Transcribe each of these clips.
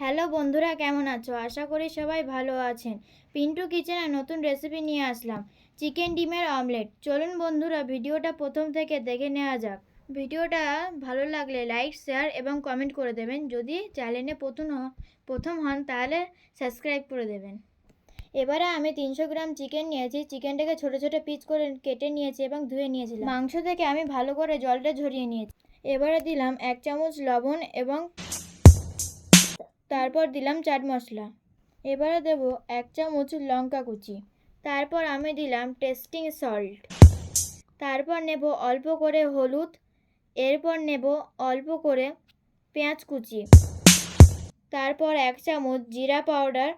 Hello বন্ধুরা, কেমন আছো? আশা করি সবাই ভালো আছেন। পিন্টু কিচেনে নতুন রেসিপি নিয়ে আসলাম চিকেন ডিমের অমলেট চলুন বন্ধুরা, ভিডিওটা প্রথম থেকে দেখে নেওয়া যাক। ভিডিওটা ভালো লাগলে লাইক শেয়ার এবং কমেন্ট করে দেবেন। যদি চ্যানেলে প্রথম প্রথম হন, তাহলে সাবস্ক্রাইব করে দেবেন। এবারে আমি তিনশো গ্রাম চিকেন নিয়েছি। চিকেনটাকে ছোট ছোট পিস করে কেটে নিয়েছি এবং ধুয়ে নিয়েছিলাম। মাংস থেকে আমি ভালো করে জলটা ঝরিয়ে নিয়েছি। এবারে দিলাম এক চামচ লবণ এবং তারপর দিলাম চাট মশলা। এবারে দেব এক চামচ লঙ্কা কুচি। তারপর আমি দিলাম টেস্টিং সল্ট তারপর নেব অল্প করে হলুদ। এরপর নেব অল্প করে পেঁয়াজ কুচি। তারপর এক চামচ জিরা পাউডার।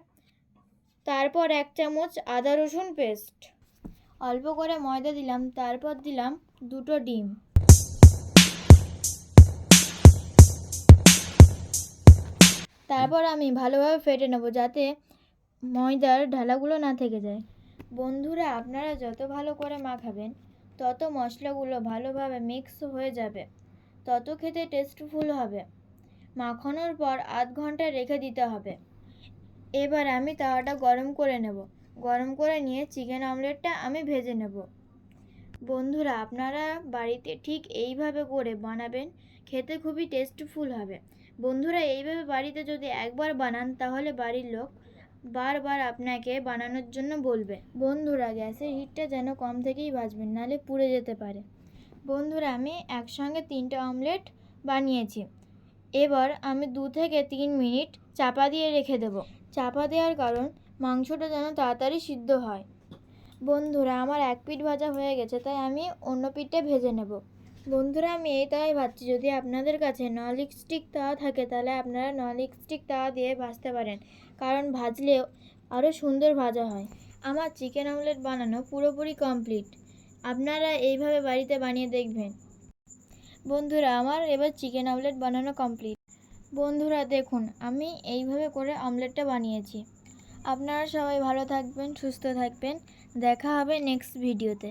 তারপর এক চামচ আদা রসুন পেস্ট অল্প করে ময়দা দিলাম। তারপর দিলাম দুটো ডিম। তারপর আমি ভালোভাবে ফেটে নেব যাতে ময়দার ঢালাগুলো না থেকে যায়। বন্ধুরা, আপনারা যত ভালো করে মাখাবেন তত মশলাগুলো ভালোভাবে মিক্স হয়ে যাবে, তত খেতে টেস্টফুল হবে। মাখানোর পর আধ ঘণ্টা রেখে দিতে হবে। এবার আমি তাওয়াটা গরম করে নেব। গরম করে নিয়ে চিকেন অমলেটটা আমি ভেজে নেব। বন্ধুরা, আপনারা বাড়িতে ঠিক এইভাবে করে বানাবেন, খেতে খুবই টেস্টফুল হবে। বন্ধুরা, এইভাবে বাড়িতে যদি একবার বানান, তাহলে বাড়ির লোক বারবার আপনাকে বানানোর জন্য বলবে। বন্ধুরা, গ্যাসের হিটটা যেন কম থেকেই বাজবেন, নাহলে পুড়ে যেতে পারে। বন্ধুরা, আমি একসঙ্গে তিনটে অমলেট বানিয়েছি। এবার আমি দু থেকে তিন মিনিট চাপা দিয়ে রেখে দেব। চাপা দেওয়ার কারণ, মাংসটা যেন তাড়াতাড়ি সিদ্ধ হয়। বন্ধুরা, আমার এক পিঠ ভাজা হয়ে গেছে, তাই আমি অন্য পিঠটা ভেজে নেব। বন্ধুরা, আমি এই তাওয়াই ভাজছি। যদি আপনাদের কাছে নলিক স্টিক তাওয়া থাকে, তাহলে আপনারা নলিক স্টিক তাওয়া দিয়ে ভাজতে পারেন, কারণ ভাজলে আরও সুন্দর ভাজা হয়। আমার চিকেন অমলেট বানানো পুরোপুরি কমপ্লিট আপনারা এইভাবে বাড়িতে বানিয়ে দেখবেন। বন্ধুরা, আমার এবার চিকেন অমলেট বানানো কমপ্লিট বন্ধুরা, দেখুন, আমি এইভাবে করে অমলেটটা বানিয়েছি। আপনারা সবাই ভালো থাকবেন সুস্থ থাকবেন। দেখা হবে নেক্সট ভিডিওতে